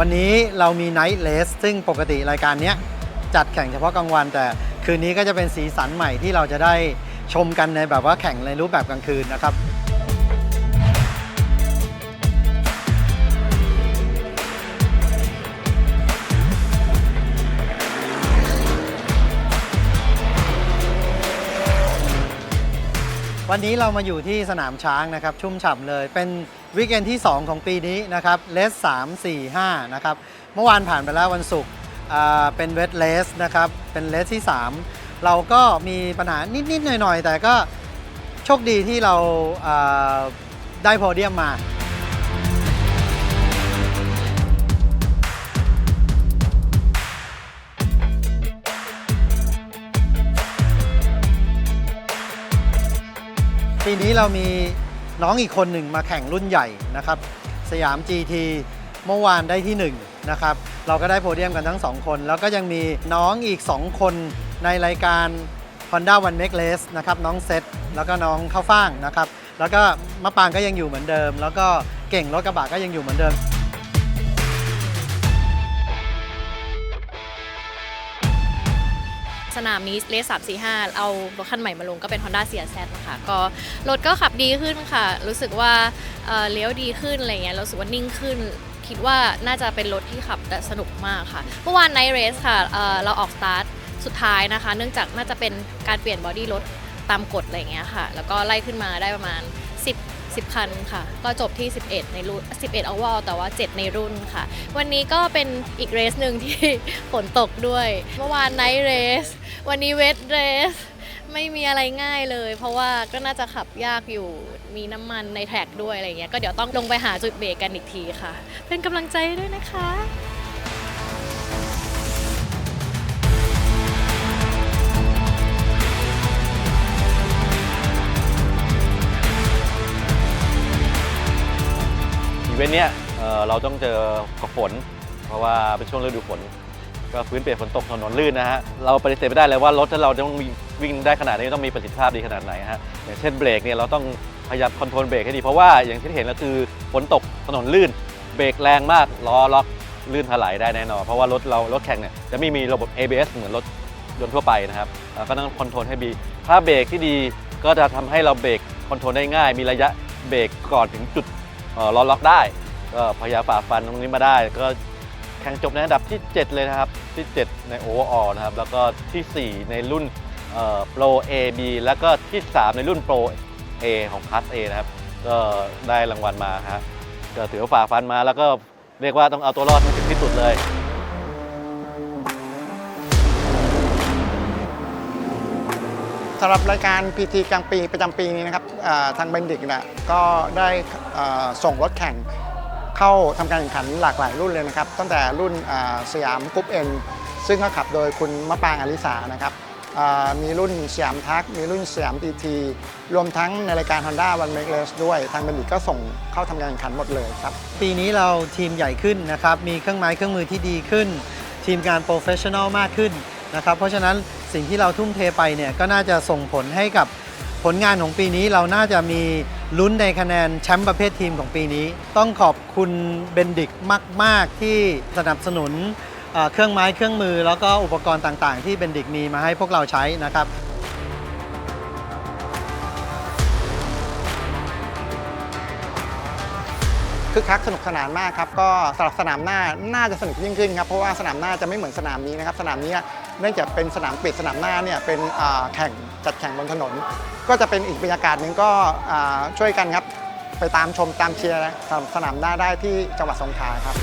วันนี้เรามีไนท์เลสซึ่งปกติรายการนี้จัดแข่งเฉพาะกลางวัน แต่คืนนี้ก็จะเป็นสีสันใหม่ที่เราจะได้ชมกันในแบบว่าแข่งในรูปแบบกลางคืนนะครับวันนี้เรามาอยู่ที่สนามช้างนะครับ ชุ่มฉ่ำเลยเป็น วีคเอนที่ 2 ของปีนี้นะครับเลส3 4 5นะครับเมื่อวานผ่านไปแล้ววันศุกร์เป็นเวทเลสนะครับเป็นเลสที่ 3 เราก็มีปัญหานิด ๆ หน่อย ๆ แต่ก็โชคดีที่เราอ่าได้โพเดียมมาปีนี้เรามี น้องอีกคนหนึ่งมาแข่งรุ่นใหญ่นะครับ สยาม GT เมื่อวานได้ที่ 1 นะครับ เราก็ได้โพเดียมกันทั้ง 2 คน แล้วก็ยังมีน้องอีก 2 คนในรายการ Honda One Make Race นะครับ น้องเซตแล้วก็น้องข้าวฟ่างนะครับ แล้วก็มะปางก็ยังอยู่เหมือนเดิม แล้วก็เก่งรถกระบะก็ยังอยู่เหมือนเดิม สนามนี้เลสสามสี่ห้าเอารถคันใหม่มาลงก็เป็น Honda c r z นะคะก็รถก็ขับดีขึ้นค่ะ รู้สึกว่าเเลี้ยวดีขึ้นอะไรเงี้ยรู้สึกว่านิ่งขึ้น คิดว่าน่าจะเป็นรถที่ขับแต่สนุกมากค่ะเมื่อวานไนท์เรสค่ะเเราออกสตาร์ทสุดท้ายนะคะ เนื่องจากน่าจะเป็นการเปลี่ยนบอดี้รถตามกฎอะไรเงี้ยค่ะ แล้วก็ไล่ขึ้นมาได้ประมาณ 10 คันค่ะ ก็จบที่ 11 ในรุ่น 11อวอลแต่ว่า 7 ในรุ่นค่ะ วันนี้ก็เป็นอีกเรสหนึ่งที่ฝนตกด้วย เมื่อวานไนท์เรส วันนี้เวทเรส ไม่มีอะไรง่ายเลย เพราะว่าก็น่าจะขับยากอยู่ มีน้ำมันในแท็กด้วยอะไรเงี้ย ก็เดี๋ยวต้องลงไปหาจุดเบรกกันอีกทีค่ะ เป็นกำลังใจด้วยนะคะ นเนี้ยเเราต้องเจอกับฝน เพราะว่าเป็นช่วงฤดูฝน ก็พื้นเปียกฝนตกถนนลื่นนะฮะ เราปฏิเสธไม่ได้เลยว่ารถถ้าเราต้องวิ่งได้ขนาดนี้ต้องมีประสิทธิภาพดีขนาดไหนฮะ อย่างเช่นเบรกเนี่ยเราต้องพยายามคอนโทรลเบรกให้ดี เพราะว่าอย่างที่เห็นก็คือฝนตกถนนลื่น เบรกแรงมากล้อล็อกลื่นถลายได้แน่นอน เพราะว่ารถเรารถแข่งเนี่ยจะไม่มีระบบ ABS เหมือนรถยนต์ทั่วไปนะครับ ก็ต้องคอนโทรลให้ดี ถ้าเบรกที่ดีก็จะทำให้เราเบรกคอนโทรลได้ง่าย มีระยะเบรกก่อนถึงจุด ล้อล็อกได้ ก็พยายามฝ่าฟันตรงนี้มาได้ ก็แข่งจบในอันดับที่ 7 เลยนะครับ ที่ 7 ในโอเวอร์ออลนะครับ แล้วก็ทีสี่4 ในรุ่นโปร A B แล้วก็ที่ 3 ในรุ่นโปร A ของคัส A นะครับ ก็ได้รางวัลมาฮะก็ถือว่าฝ่าฟันมาแล้วก็เรียกว่าต้องเอาตัวรอดให้ถึงที่สุดเลย สำหรับรายการ PT กลางปีประจำปีนี้นะครับทางเบนดิกนี่ยก็ได้ส่งรถแข่งเข้าทำการแข่งขันหลากหลายรุ่นเลยนะครับ ตั้งแต่รุ่นสยามกรุ๊ปเอ็นซึ่งก็ขับโดยคุณมะปางอลิสานะครับมีรุ่นสยามทัก มีรุ่นสยาม PT รวมทั้งในรายการ Honda One Make Race ด้วย ทางเบนดิกก็ส่งเข้าทำการแข่งขันหมดเลยครับ ปีนี้เราทีมใหญ่ขึ้นนะครับ มีเครื่องไม้เครื่องมือที่ดีขึ้น ทีมงานโปรเฟชชั่นอลมากขึ้น นะครับเพราะฉะนั้นสิ่งที่เราทุ่มเทไปเนี่ยก็น่าจะส่งผลให้กับผลงานของปีนี้เราน่าจะมีลุ้นในคะแนนแชมป์ประเภททีมของปีนี้ ต้องขอบคุณเบนดิกมาก ๆ ที่สนับสนุนเครื่องไม้เครื่องมือ แล้วก็อุปกรณ์ต่างๆ ที่เบนดิกมีมาให้พวกเราใช้นะครับคึกคักสนุกสนานมากครับก็สำหรับสนามหน้าน่าจะสนุกยิ่งขึ้นครับเพราะว่าสนามหน้าจะไม่เหมือนสนามนี้นะครับสนามนี้ เนื่องจากเป็นสนามปิดสนามหน้าเนี่ยเป็นแข่งจัดแข่งบนถนน ก็จะเป็นอีกบรรยากาศหนึ่งก็ช่วยกันครับ ไปตามชมตามเชียร์สนามหน้าได้ที่จังหวัดสงขลาครับ